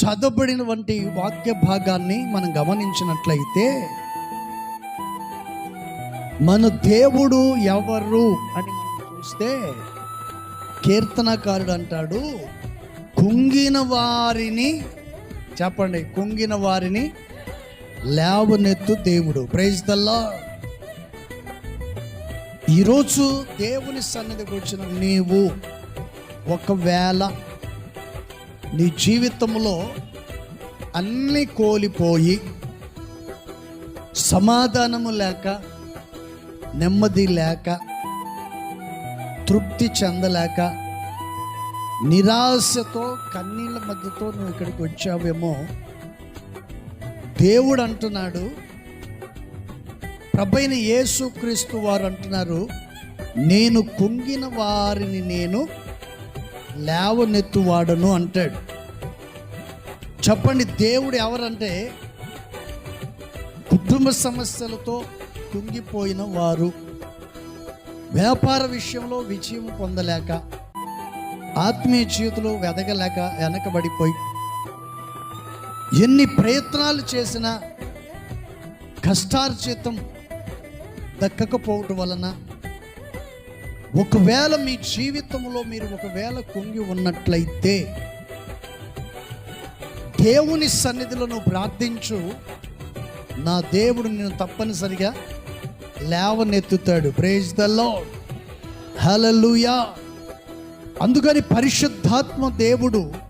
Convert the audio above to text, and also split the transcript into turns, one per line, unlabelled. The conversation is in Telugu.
చదవబడిన వంటి వాక్య భాగాన్ని మనం గమనించినట్లయితే మన దేవుడు ఎవరు అని మనం చూస్తే కీర్తనకారుడు అంటాడు కుంగిన వారిని చెప్పండి కుంగిన వారిని లేవనెత్తు దేవుడు. ప్రైజ్ దల్లా ఈరోజు దేవుని సన్నిధికి వచ్చిన నీవు ఒకవేళ నీ జీవితంలో అన్నీ కోల్పోయి సమాధానము లేక నెమ్మది లేక తృప్తి చెందలేక నిరాశతో కన్నీళ్ళ మధ్యతో నువ్వు ఇక్కడికి వచ్చావేమో దేవుడు అంటున్నాడు. ప్రభైన యేసుక్రీస్తు వారు అంటున్నారు నేను కుంగిన వారిని నేను లేవనెత్తువాడను అంటాడు. చెప్పండి దేవుడు ఎవరంటే కుటుంబ సమస్యలతో కుంగిపోయిన వారు. వ్యాపార విషయంలో విజయం పొందలేక ఆత్మీయ జీవితంలో వెదగలేక వెనకబడిపోయి ఎన్ని ప్రయత్నాలు చేసినా కష్టార్జితం దక్కకపోవటం వలన ఒకవేళ మీ జీవితంలో మీరు ఒకవేళ కుంగి ఉన్నట్లయితే దేవుని సన్నిధిలో నువ్వు ప్రార్థించు నా దేవుడు నేను తప్పనిసరిగా లేవనెత్తుతాడు. ప్రేజ్ ద లాడ్ హలలుయా అందుకని పరిశుద్ధాత్మ దేవుడు